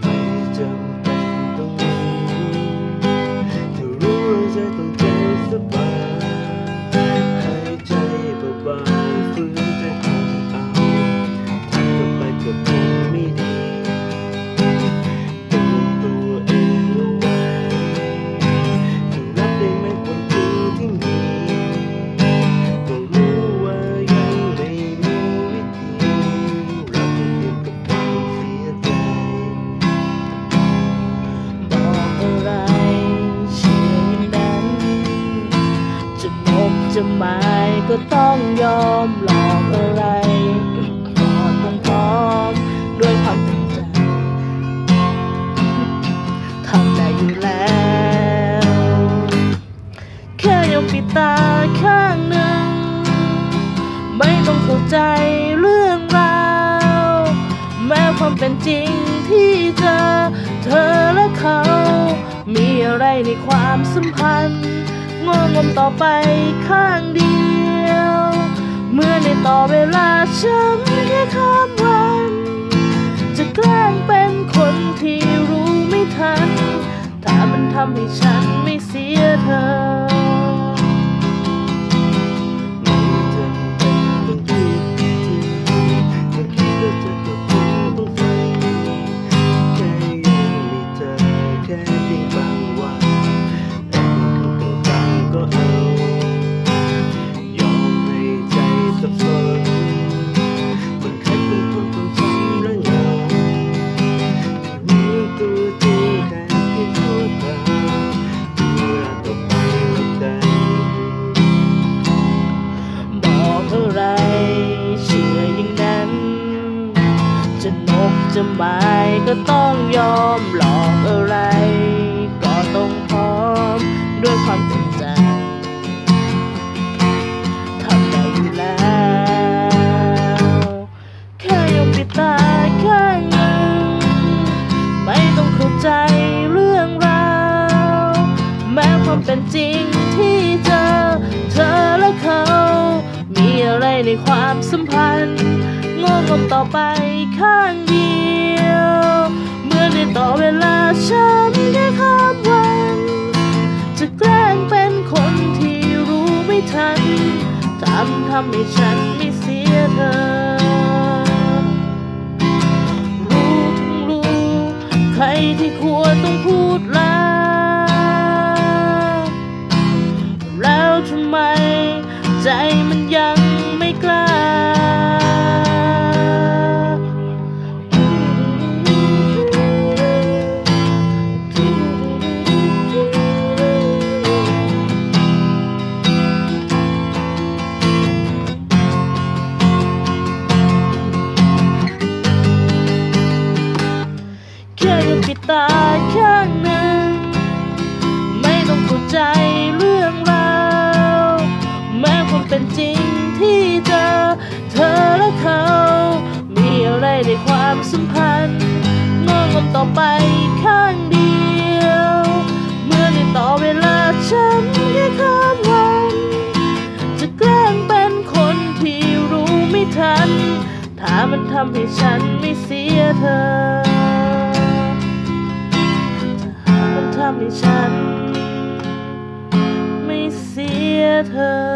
ไม่จำเป็นต้องรู้ถ้ารู้ว่าจะต้องใจสบายหายใจเบาๆฟื้นใจของเอาทำต่อไปก็คงไม่ ก็ต้องยอมหลอกอะไรก็ต้องพร้อมด้วยความเต็มใจทำได้อยู่แล้ว แค่ยกปิดตาข้างหนึ่ง ไม่ต้องเข้าใจเรื่องราว แม้ความเป็นจริงที่เจอเธอและเขา มีอะไรในความสัมพันธ์งงงมต่อไปข้างเดียว เมื่อในต่อเวลาช้ำแค่ข้ามวัน จะแกล้งเป็นคนที่รู้ไม่ทัน ถ้ามันทำให้ฉันไม่เสียเธอ จะนกจะหมายก็ต้องยอมหลอกอะไร ก็ต้องพร้อมด้วยความเต็มใจทำได้อยู่แล้วแค่ยอมปิดตาข้างหนึ่งไม่ต้องเข้าใจเรื่องราวแม้ความเป็นจริงที่เจอเธอและเขา อะไรในความสัมพันธ์งงงต่อไปข้างเดียว เมื่อในต่อเวลาฉันแค่ข้ามวัน จะแกล้งเป็นคนที่รู้ไม่ทันทำทำให้ฉันไม่เสียเธอ รู้ทั้งรู้ ใครที่ควรต้องพูดลาแล้วทำไม ใจมันยัง ไม่ก ในความสัมพันธ์งงงมต่อไปข้างเดียว เมื่อในต่อเวลาฉันแค่ข้ามวันจะแกล้งเป็นคนที่รู้ไม่ทัน ถ้ามันทำให้ฉันไม่เสียเธอถ้ามันทำให้ฉัน ไม่เสียเธอ